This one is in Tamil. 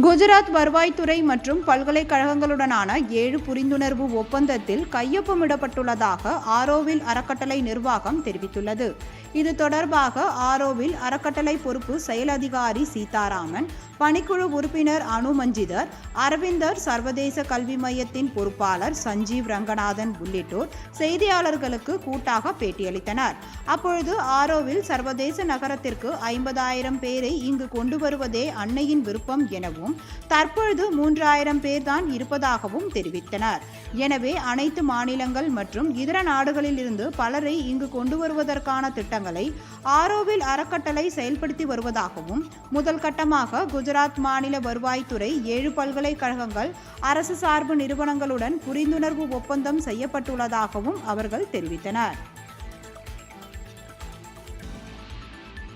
குஜராத் வருவாய்த்துறை மற்றும் பல்கலைக்கழகங்களுடனான ஏழு புரிந்துணர்வு ஒப்பந்தத்தில் கையொப்பமிடப்பட்டுள்ளதாக ஆரோவில் அறக்கட்டளை நிர்வாகம் தெரிவித்துள்ளது. இது தொடர்பாக ஆரோவில் அறக்கட்டளை பொறுப்பு செயல் அதிகாரி சீதாராமன் பணிக்குழு உறுப்பினர் அனுமஞ்சிதர் அரவிந்தர் சர்வதேச கல்வி மையத்தின் பொறுப்பாளர் சஞ்சீவ் ரங்கநாதன் உள்ளிட்டோர் செய்தியாளர்களுக்கு கூட்டாக பேட்டியளித்தனர். அப்பொழுது ஆரோவில் சர்வதேச நகரத்திற்கு ஐம்பதாயிரம் பேரை இங்கு கொண்டு வருவதே அன்னையின் விருப்பம் எனவும் தற்பொழுது மூன்றாயிரம் பேர்தான் இருப்பதாகவும் தெரிவித்தனர். எனவே அனைத்து மாநிலங்கள் மற்றும் இதர நாடுகளில் இருந்து பலரை இங்கு கொண்டு வருவதற்கான திட்டங்களை ஆரோவில் அறக்கட்டளை செயல்படுத்தி வருவதாகவும் முதல் கட்டமாக குஜராத் மாநில வருவாய்த்துறை ஏழு பல்கலைக்கழகங்கள் அரசு சார்பு நிறுவனங்களுடன் புரிந்துணர்வு ஒப்பந்தம் செய்யப்பட்டுள்ளதாகவும் அவர்கள் தெரிவித்தனர்.